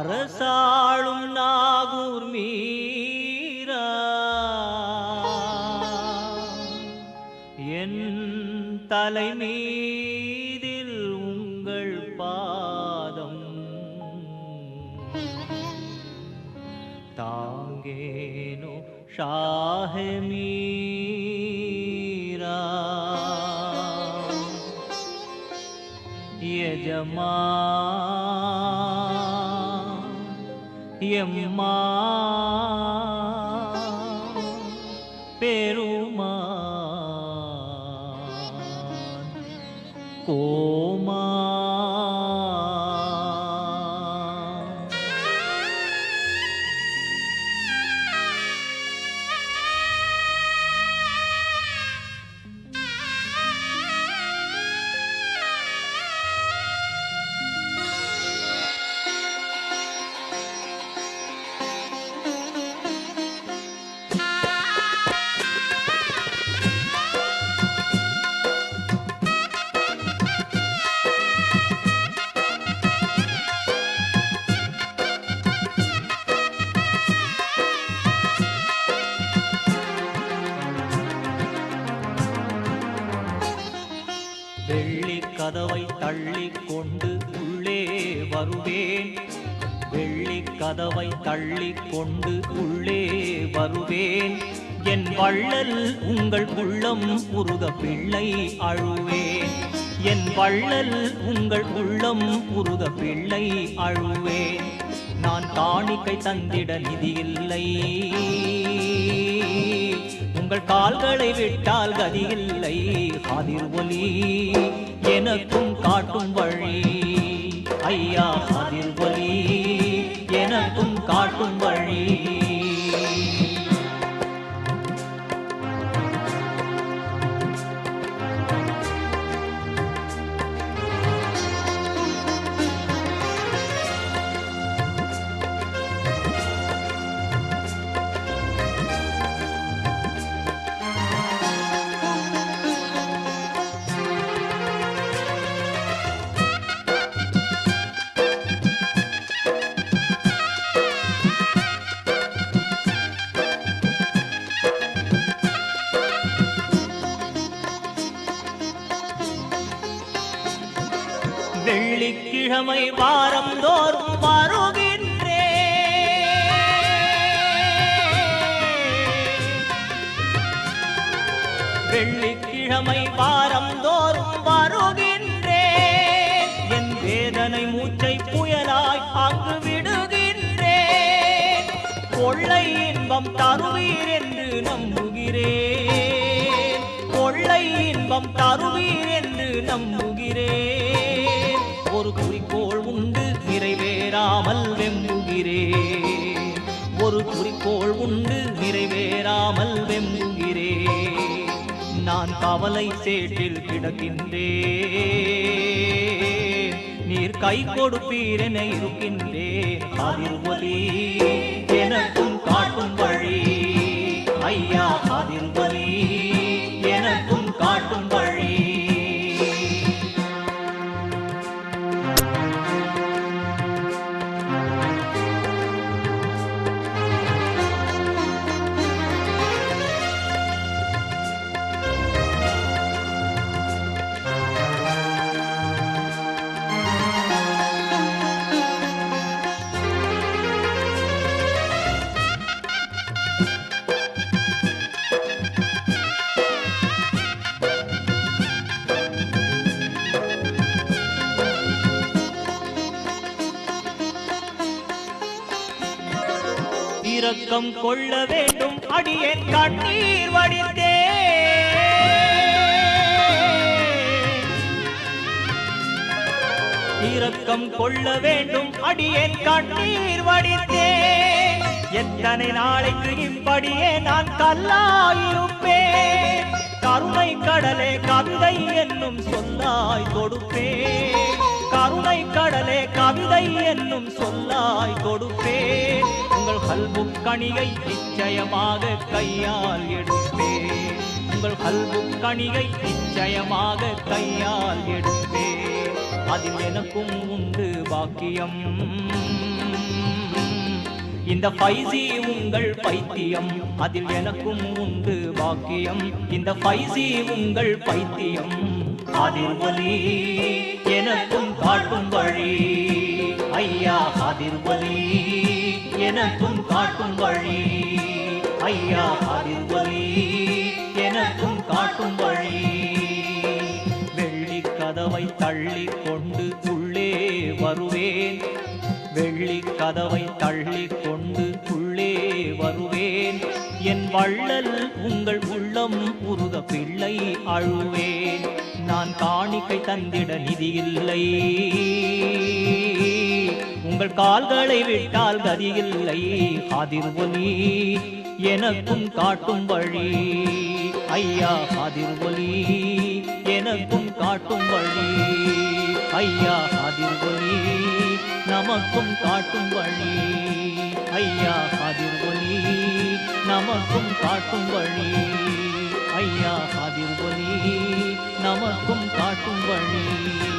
அரசாளும் நாகூர் மீரா. என் தலை மீதில் உங்கள் பாதம் தாங்கேனோ ஷாஹமீரா யஜமா எம்மா பெருமா கோமா தள்ளிக்கொண்டு தள்ளி கொண்டு உள்ளே வருவேன். வெள்ளி கதவை தள்ளி கொண்டு உள்ளே வருவேன். என் வள்ளல் உங்கள் உள்ளம் முருக பிள்ளை அழுவேன். என் வள்ளல் உங்கள் உள்ளம் முருக பிள்ளை அழுவேன். நான் காணிக்கை தந்திட இல்லை. உங்கள் கால்களை விட்டால் கதியில்லை அதிர் ஒலி எனக்கும் காட்டும் வழி வெள்ளிக்கிழமை வாரம் தோறும் வருகின்றே. வெள்ளிக்கிழமை வாரம் தோறும் வருகின்றே. என் வேதனை மூச்சை புயலாய் அங்கு விடுகின்றே. கொள்ளை இன்பம் தருவீர் என்று நம்புகிறேன். கொள்ளை இன்பம் தருவீர் என்று நம்புகிறேன். நிறைவேறாமல் வெம்புகிறேன் ஒரு குறிக்கோள் உண்டு நிறைவேறாமல் வெம்புகிறேன் நான் கவலை சேற்றில் கிடக்கின்றேன் நீர் கை கொடுப்பீரென என இருக்கின்றேன் அதிர் இரக்கம் கொள்ள வேண்டும். அடியேன் கண்ணீர் வடித்தே. இரக்கம் கொள்ள வேண்டும். அடியேன் கண்ணீர் வடித்தே. எத்தனை நாளைக்கு இப்படியே நான் கல்லாயிருப்பேன். கருணை கடலே கவிதை என்னும் சொல்லாய் கொடுப்பேன். கருணை கடலே கவிதை என்னும் சொல்லாய் கொடுப்பேன். உங்கள் கணிகை நிச்சயமாக கையால் எடுப்பேன். உங்கள் கல்பு கணிகை நிச்சயமாக கையால் எடுப்பேன். அதில் எனக்கும் உண்டு பாக்கியம். இந்த ஃபைசி உங்கள் பைத்தியம். அதில் எனக்கும் உண்டு பாக்கியம். இந்த ஃபைசி உங்கள் பைத்தியம். அதிர்வலி எனக்கும் காட்டும் வழி. ஐயா அதிர்வலி எனக்கும் காட்டும் வழி. ஐயா அதிர்வலி. எனக்கும் காட்டும் வழி. வெள்ளி கதவை தள்ளி கொண்டு உள்ளே வருவேன். வெள்ளி கதவை தள்ளி கொண்டு உள்ளே வருவேன். என் வள்ளல் உங்கள் உள்ளம் உருக பிள்ளை அழுவேன். நான் காணிக்கை தந்திட நிதி இல்லை. உங்கள் கால்களை விட்டால் கதியில்லை. அதிர்வொலி எனக்கும் காட்டும் வழி. ஐயா அதிர்வொலி எனக்கும் காட்டும் வழி. ஐயா அதிர்வொலி நமக்கும் காட்டும் வழி. ஐயா அதிர்வொலி நமக்கும் காட்டும் வழி. ஐயா அதிர்வொலி நமக்கும் காட்டும் வழி.